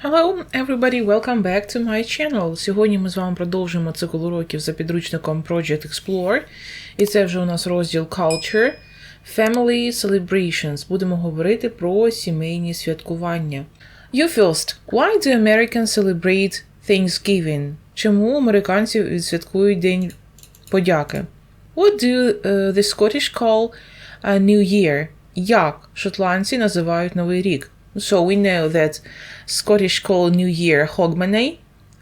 Hello, everybody, welcome back to my channel. Сьогодні ми з вами продовжуємо цикл уроків за підручником Project Explore. І це вже у нас розділ Culture, Family Celebrations. Будемо говорити про сімейні святкування. You first. Why do Americans celebrate Thanksgiving? Чому американці відсвяткують День подяки? What do uh, the Scottish call a New Year? Як шотландці називають Новий рік? So we know that Scottish call New Year Hogmanay.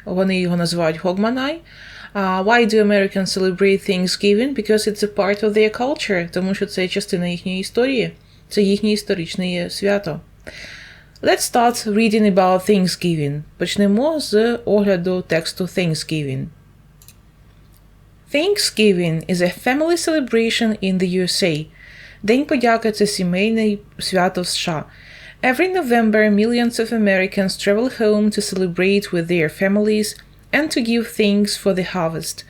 Вони його називають Hogmanay. Uh, why do Americans celebrate Thanksgiving? Because it's a part of their culture. Тому що це частина їхньої історії. Це їхнє історичне свято. Let's start reading about Thanksgiving. Почнемо з огляду тексту Thanksgiving. Thanksgiving is a family celebration in the USA. День подяки це сімейне свято в США. Every November, millions of Americans travel home to celebrate with their families and to give thanks for the harvest.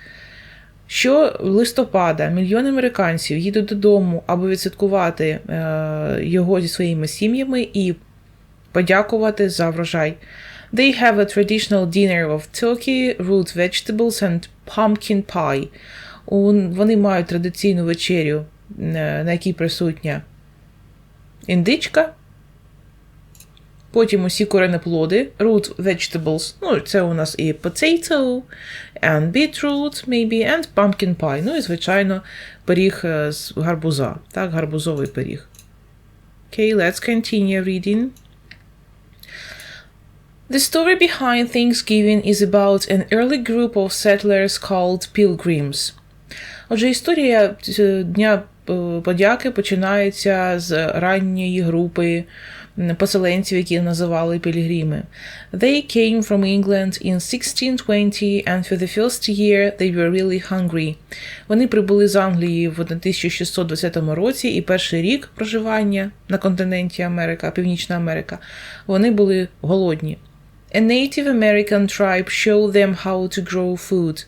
Що листопада мільйони американців їдуть додому, аби відсвяткувати е, його зі своїми сім'ями і подякувати за врожай. They have a traditional dinner of turkey, root vegetables and pumpkin pie. Вони мають традиційну вечерю, е, на якій присутня індичка, Потім усі коренеплоди, root vegetables, ну, це у нас і potato, and beetroot, maybe, and pumpkin pie. Ну і, звичайно, пиріг е, з гарбуза. Так, гарбузовий пиріг. Okay, let's continue reading. The story behind Thanksgiving is about an early group of settlers called pilgrims. Отже, історія е, Дня е, подяки починається з ранньої групи поселенців, які називали пілігрими. They came from England in 1620 and for the first year they were really hungry. Вони прибули з Англії в 1620 році, і перший рік проживання на континенті Америка, Північна Америка, вони були голодні. A Native American tribe showed them how to grow food.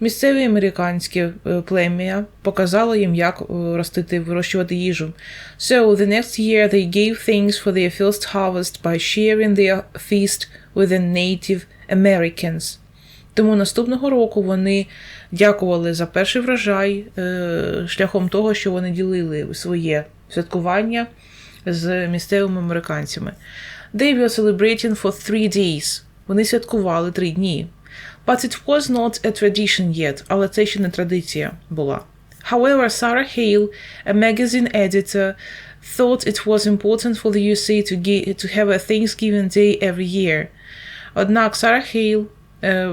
Місцеве американське е, плем'я показало їм, як е, ростити, вирощувати їжу. So the next year they gave thanks for their first harvest by sharing their feast with the Native Americans. Тому наступного року вони дякували за перший врожай е, шляхом того, що вони ділили своє святкування з місцевими американцями. They were celebrating for three days. Вони святкували три дні. But it was not a tradition yet, але це ще не традиція була. However, Sarah Hale, a magazine editor, thought it was important for the USA to, ge- to have a Thanksgiving Day every year. Однак Сара Хейл, е,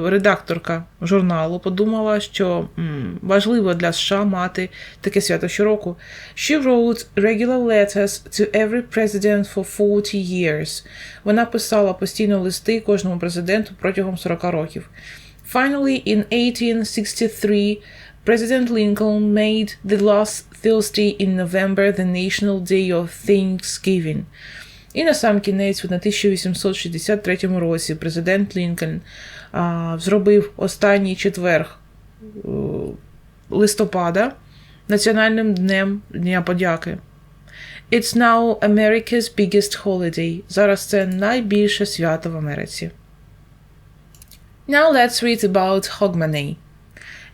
редакторка журналу, подумала, що м, важливо для США мати таке свято щороку. She wrote regular letters to every president for 40 years. Вона писала постійно листи кожному президенту протягом 40 років. Finally, in 1863, President Lincoln made the last Thursday in November the National Day of Thanksgiving. І на сам кінець, в 1863 році, президент Лінкольн а, зробив останній четверг е, листопада національним днем Дня подяки. It's now America's biggest holiday. Зараз це найбільше свято в Америці. Now let's read about Hogmanay.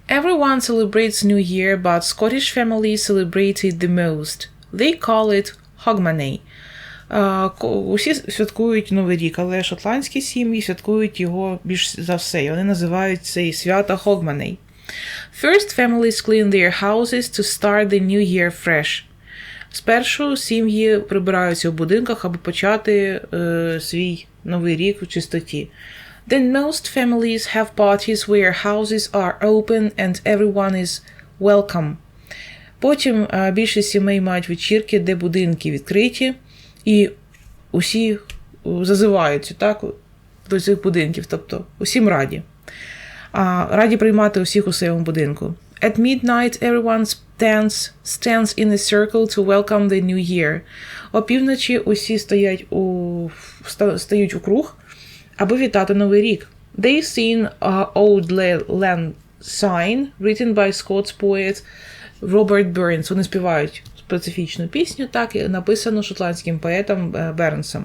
Everyone celebrates New Year, but Scottish families celebrate it the most. They call it Hogmanay. Е, Усі святкують Новий рік, але шотландські сім'ї святкують його більш за все. Вони називають це свято Hogmanay. First, families clean their houses to start the new year fresh. Спершу сім'ї прибираються в будинках, аби почати е, свій новий рік у чистоті. Then most families have parties where houses are open and everyone is welcome. Потім е, більшість сімей мають вечірки, де будинки відкриті, і усі е, зазиваються так, до цих будинків, тобто усім раді. Раді приймати усіх у своєму будинку. At midnight everyone stands, stands in a circle to welcome the new year. Опівночі усі стоять у, стають у круг, аби вітати Новий рік. They sing uh, Old La- Land Sign, written by Scots poet Robert Burns. Вони співають специфічну пісню, так, і написану шотландським поетом е, Бернсом.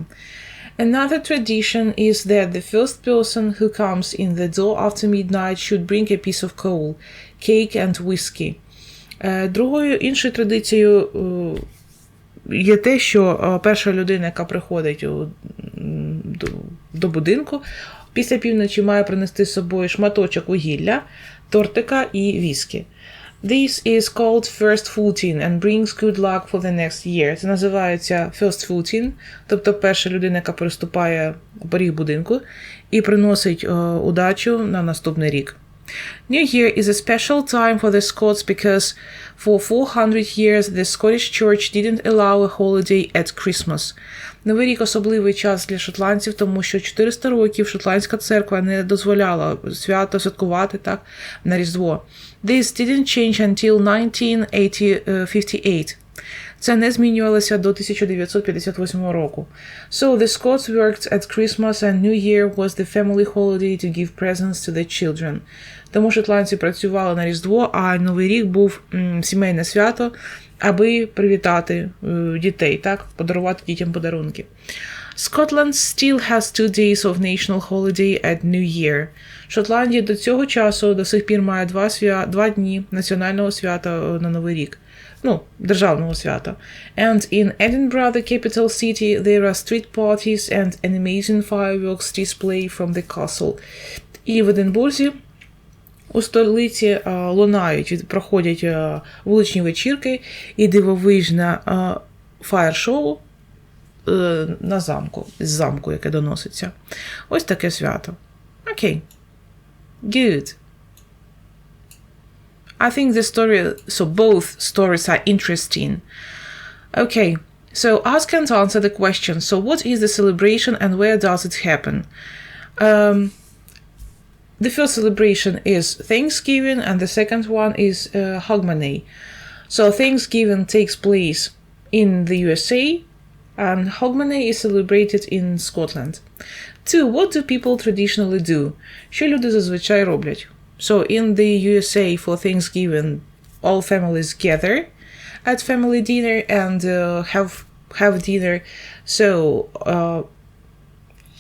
Another tradition is that the first person who comes in the door after midnight should bring a piece of coal, cake and whiskey. Е, Другою іншою традицією е, є те, що перша людина, яка приходить до будинку, після півночі має принести з собою шматочок вугілля, тортика і віскі. This is called first footing and brings good luck for the next year. Це називається first footing, тобто перша людина, яка переступає поріг будинку і приносить е, удачу на наступний рік. New Year is a special time for the Scots because for 400 years the Scottish Church didn't allow a holiday at Christmas. Новий рік особливий час для шотландців, тому що 400 років шотландська церква не дозволяла свято святкувати так на Різдво. This didn't change until 1958. Це не змінювалося до 1958 року. So the Scots worked at Christmas and New Year was the family holiday to give presents to the children. Тому шотландці працювали на Різдво, а Новий рік був м, сімейне свято, аби привітати е, дітей, так, подарувати дітям подарунки. Scotland still has two days of national holiday at New Year. Шотландія до цього часу до сих пір має два, свя... два дні національного свята е, на Новий рік. Ну, державного свята. And in Edinburgh, the capital city, there are street parties and an amazing fireworks display from the castle. І в Единбурзі у столиці а, лунають, проходять а, вуличні вечірки і дивовижне а, фаєр-шоу е, на замку, з замку, яке доноситься. Ось таке свято. Окей. Good. I think the story, so both stories are interesting. Okay, so ask and answer the question. So, what is the celebration and where does it happen? Um, the first celebration is Thanksgiving, and the second one is uh, Hogmanay. So, Thanksgiving takes place in the USA, and Hogmanay is celebrated in Scotland. Two, what do people traditionally do? Що люди зазвичай роблять? So, in the USA for Thanksgiving, all families gather at family dinner and uh, have have dinner. So, uh,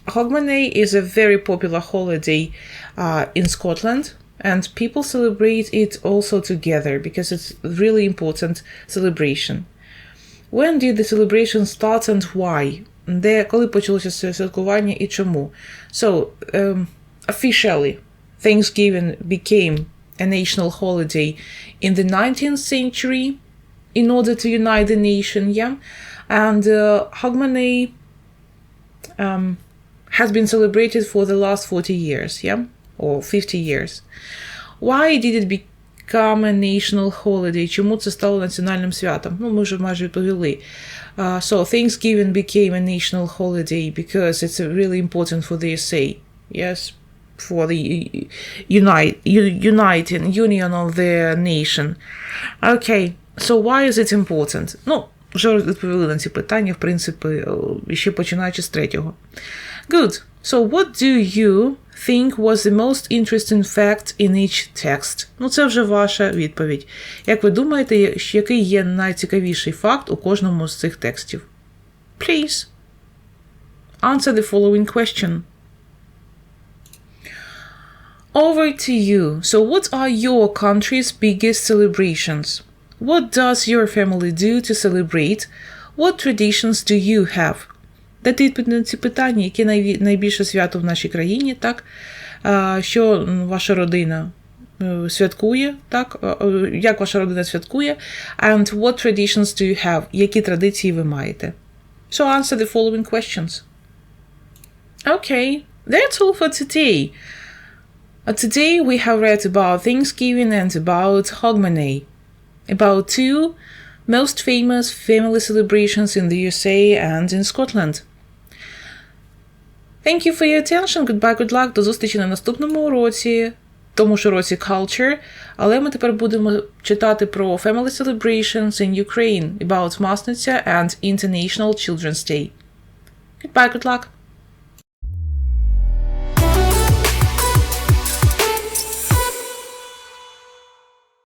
Hogmanay is a very popular holiday uh, in Scotland, and people celebrate it also together because it's a really important celebration. When did the celebration start and why? Де, коли почалося це святкування і чому? So, um, officially, Thanksgiving became a national holiday in the 19th century in order to unite the nation, yeah? And uh, Hogmanay um, has been celebrated for the last 40 years, yeah? Or 50 years. Why did it become a national holiday? Чому це стало національним святом? Ну, ми вже майже відповіли. Uh, so, Thanksgiving became a national holiday because it's uh, really important for the USA, yes? For the unite, uniting, union of the nation. Okay, so why is it important? Ну, вже відповіли на ці питання, в принципі, е, ще починаючи з третього. Good. So, what do you think was the most interesting fact in each text? Ну, це вже ваша відповідь. Як ви думаєте, який є найцікавіший факт у кожному з цих текстів? Please. Answer the following question. Over to you. So, what are your country's biggest celebrations? What does your family do to celebrate? What traditions do you have? Дати відповідь на ці питання, яке найві- найбільше свято в нашій країні, так? А, Що м, ваша родина е, святкує, так? Е, е, Як ваша родина святкує? And what traditions do you have? Які традиції ви маєте? So answer the following questions. Okay, that's all for today. Uh, Today we have read about Thanksgiving and about Hogmanay, about two most famous family celebrations in the USA and in Scotland. Thank you for your attention. Goodbye, good luck. До зустрічі на наступному уроці, тому ж уроці Culture. Але ми тепер будемо читати про Family Celebrations in Ukraine, about Масниця and International Children's Day. Goodbye, good luck.